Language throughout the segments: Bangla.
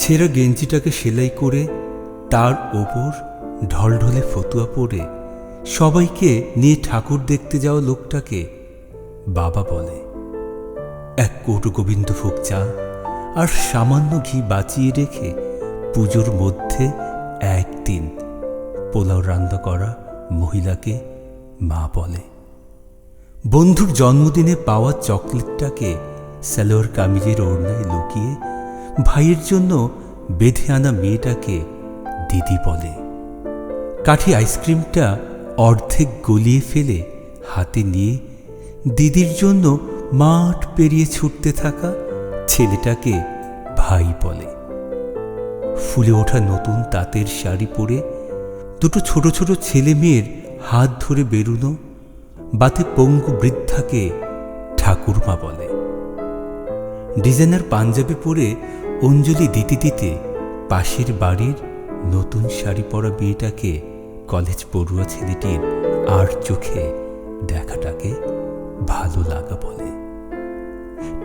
ছেঁড়া গেঞ্জিটাকে সেলাই করে তার ওপর ঢলঢলে ফতুয়া পরে সবাইকে নিয়ে ঠাকুর দেখতে যাওয়া লোকটাকে বাবা বলে। এক কোট গোবিন্দভোগ চা আর সামান্য ঘি বাঁচিয়ে রেখে পুজোর মধ্যে একদিন পোলাও রান্না করা মহিলাকে মা বলে। বন্ধুর জন্মদিনে পাওয়া চকলেটটাকে সালোয়ার কামিজের ওড়নায় লুকিয়ে ভাইয়ের জন্য বেঁধে আনা মেয়েটাকে দিদি বলে। কাঠি আইসক্রিমটা অর্ধেক গলিয়ে ফেলে হাতে নিয়ে দিদির জন্য মাঠ পেরিয়ে ছুটতে থাকা ছেলেটাকে ভাই বলে। ফুলে ওঠা নতুন তাঁতের শাড়ি পরে দুটো ছোট ছোট ছেলে মেয়ের হাত ধরে বেরুনো বাতে পঙ্গু বৃদ্ধাকে ঠাকুরমা বলে। ডিজাইনার পাঞ্জাবি পরে অঞ্জলি দিতে দিতে পাশের বাড়ির নতুন শাড়ি পরা বিয়েটাকে কলেজ পড়ুয়া ছেলেটির আর চোখে দেখাটাকে ভালো লাগা বলে।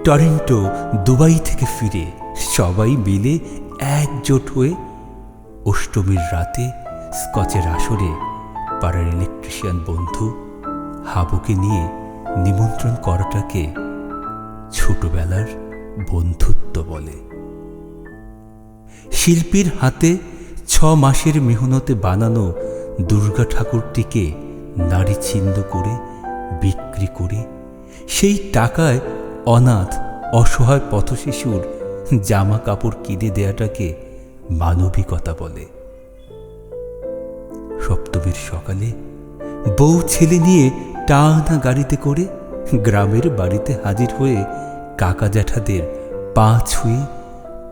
টরেন্টো, দুবাই থেকে ফিরে সবাই মিলে একজোট হয়ে অষ্টমীর রাতে স্কচের আসরে পাড়ার ইলেকট্রিশিয়ান বন্ধু হাবুকে নিয়ে নিমন্ত্রণ করাটাকে ছোটবেলার বন্ধুত্ব বলে। শিল্পীর হাতে ছ মাসের মেহনতে বানানো দুর্গা ঠাকুরটিকে নারী ছিন্দ করে, বিক্রি করে, সেই টাকায় অনাথ, অসহায় পথশিশুর জামা কাপড় কিনে দেয়াটাকে মানবিকতা বলে। সপ্তমীর সকালে বউ ছেলে নিয়ে টানা গাড়িতে করে গ্রামের বাড়িতে হাজির হয়ে কাকা জ্যাঠাদের পা ছুঁয়ে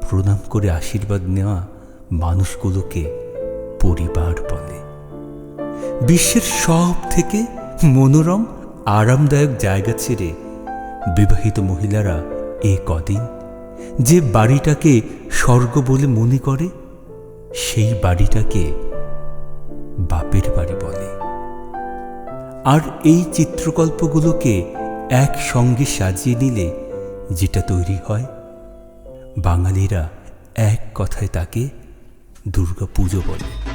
প্রণাম করে আশীর্বাদ নেওয়া মানুষগুলোকে পরিবার বলে। বিশ্বের সব থেকে মনোরম, আরামদায়ক জায়গা ছেড়ে বিবাহিত মহিলারা এ কদিন যে বাড়িটাকে স্বর্গ বলে মনে করে, সেই বাড়িটাকে বাপের বাড়ি বলে। আর এই চিত্রকল্পগুলোকে একসঙ্গে সাজিয়ে নিলে যেটা তৈরি হয় বাঙালিরা এক কথায় তাকে দুর্গা পুজো বলে।